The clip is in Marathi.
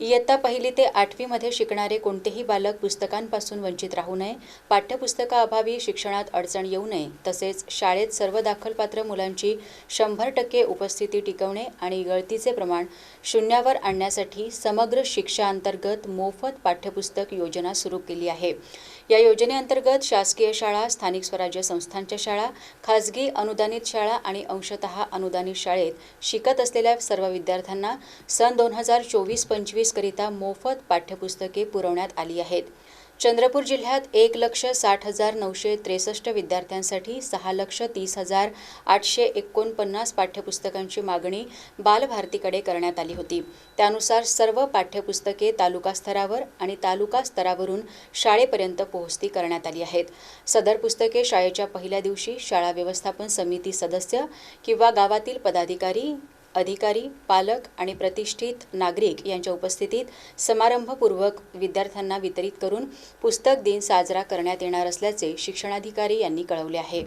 इयत्ता पहिली ते आठवीमध्ये शिकणारे कोणतेही बालक पुस्तकांपासून वंचित राहू नये पाठ्यपुस्तकाअभावी शिक्षणात अडचण येऊ नये तसेच शाळेत सर्व दाखलपात्र मुलांची शंभर टक्के उपस्थिती टिकवणे आणि गळतीचे प्रमाण शून्यावर आणण्यासाठी समग्र शिक्षा अंतर्गत मोफत पाठ्यपुस्तक योजना सुरू केली आहे. या योजनेअंतर्गत शासकीय शाळा स्थानिक स्वराज्य संस्थांच्या शाळा खाजगी अनुदानित शाळा आणि अंशतः अनुदानित शाळेत शिकत असलेल्या सर्व विद्यार्थ्यांना सन दोन हजार चोवीस पंचवीस करिता मोफत पाठ्यपुस्तके पुरवण्यात आली आहेत. चंद्रपूर जिल्ह्यात एक लक्ष साठ हजार नऊशे त्रेसष्ट विद्यार्थ्यांसाठी सहा लक्ष तीस हजार आठशे एकोणपन्नास पाठ्यपुस्तकांची मागणी बालभारतीकडे करण्यात आली होती. त्यानुसार सर्व पाठ्यपुस्तके तालुका स्तरावर आणि तालुका स्तरावरून शाळेपर्यंत पोहोचती करण्यात आली आहेत. सदर पुस्तके शाळेच्या पहिल्या दिवशी शाळा व्यवस्थापन समिती सदस्य किंवा गावातील पदाधिकारी अधिकारी पालक आणि प्रतिष्ठित नागरिक यांच्या उपस्थितीत समारंभपूर्वक विद्यार्थ्यांना वितरित करून पुस्तक दिन साजरा करण्यात येणार असल्याचे शिक्षणाधिकारी यांनी कळवले आहे.